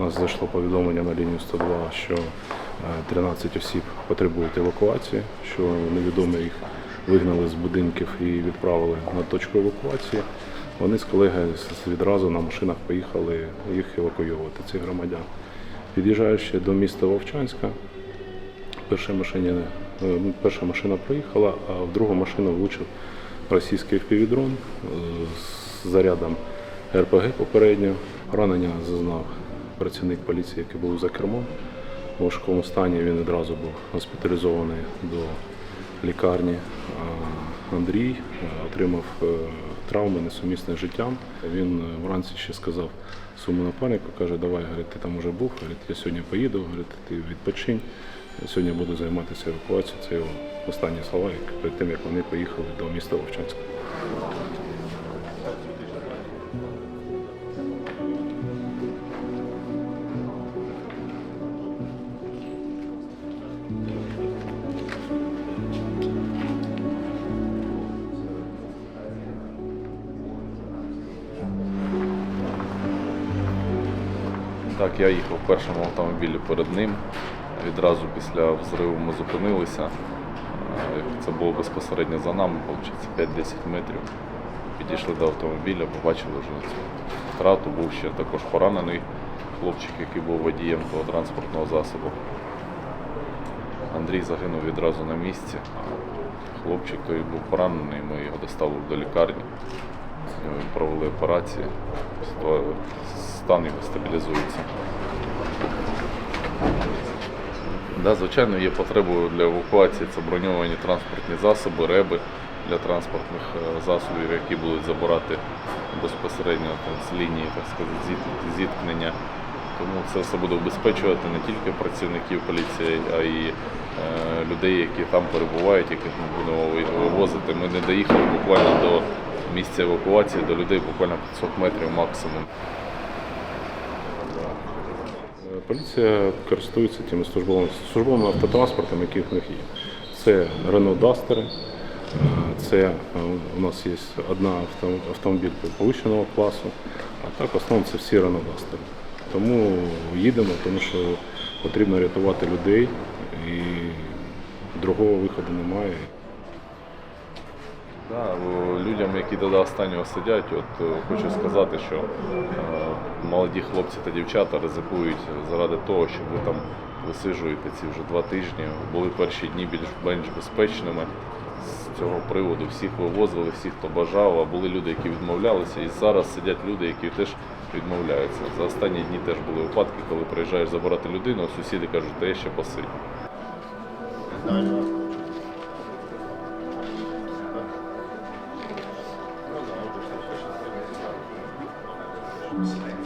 нас зайшло повідомлення на лінію 102, що е, 13 осіб потребують евакуації, що невідомі їх вигнали з будинків і відправили на точку евакуації. Вони з колегою відразу на машинах поїхали їх евакуювати, цих громадян. Під'їжджаючи до міста Вовчанська, перша машина, е, перша машина проїхала, а в другу машину влучив російський впівдрон з зарядом РПГ попередньо. Поранення зазнав працівник поліції, який був за кермом. У важкому стані він одразу був госпіталізований до лікарні. Андрій отримав е, травми несумісні з життям. Він е, вранці ще сказав своєму напарнику, каже, давай, ти там уже був, я сьогодні поїду, ти відпочинь. Сьогодні буду займатися евакуацією. Це його останні слова, як- перед тим, як вони поїхали до міста Вовчанська. Так, я їхав в першому автомобілі перед ним. Відразу після взриву ми зупинилися. Е, Це було безпосередньо за нами, виходить, 5-10 метрів. Підійшли до автомобіля, побачили вже цю втрату. Був ще також поранений хлопчик, який був водієм того транспортного засобу. Андрій загинув відразу на місці. Хлопчик той був поранений, ми його доставили до лікарні. Провели операції. Стан його стабілізується. Да, звичайно, є потребою для евакуації. Це броньовані транспортні засоби, реби для транспортних е, засобів, які будуть забирати безпосередньо там, з лінії так сказати, зіткнення. Тому це все буде обезпечувати не тільки працівників поліції, а й е, людей, які там перебувають, яких ми будемо вивозити. Ми не доїхали буквально до місця евакуації, до людей буквально 500 метрів максимум. Поліція користується тими службовими, службовими автотранспортами, які в них є. Це Renault Duster, е, це е, у нас є одна автомобіль повищеного класу, а так в основному це всі Renault Duster. Тому їдемо, тому що потрібно рятувати людей і другого виходу немає. Да, людям, які до останнього сидять, от е, хочу сказати, що е, молоді хлопці та дівчата ризикують заради того, щоб ви там висиджуєте ці вже два тижні. Були перші дні більш-менш безпечними. З цього приводу всіх вивозили, всіх, хто бажав, а були люди, які відмовлялися. І зараз сидять люди, які теж відмовляються. За останні дні теж були випадки, коли приїжджаєш забирати людину, а сусіди кажуть, та я ще посидь. Далі. Thanks.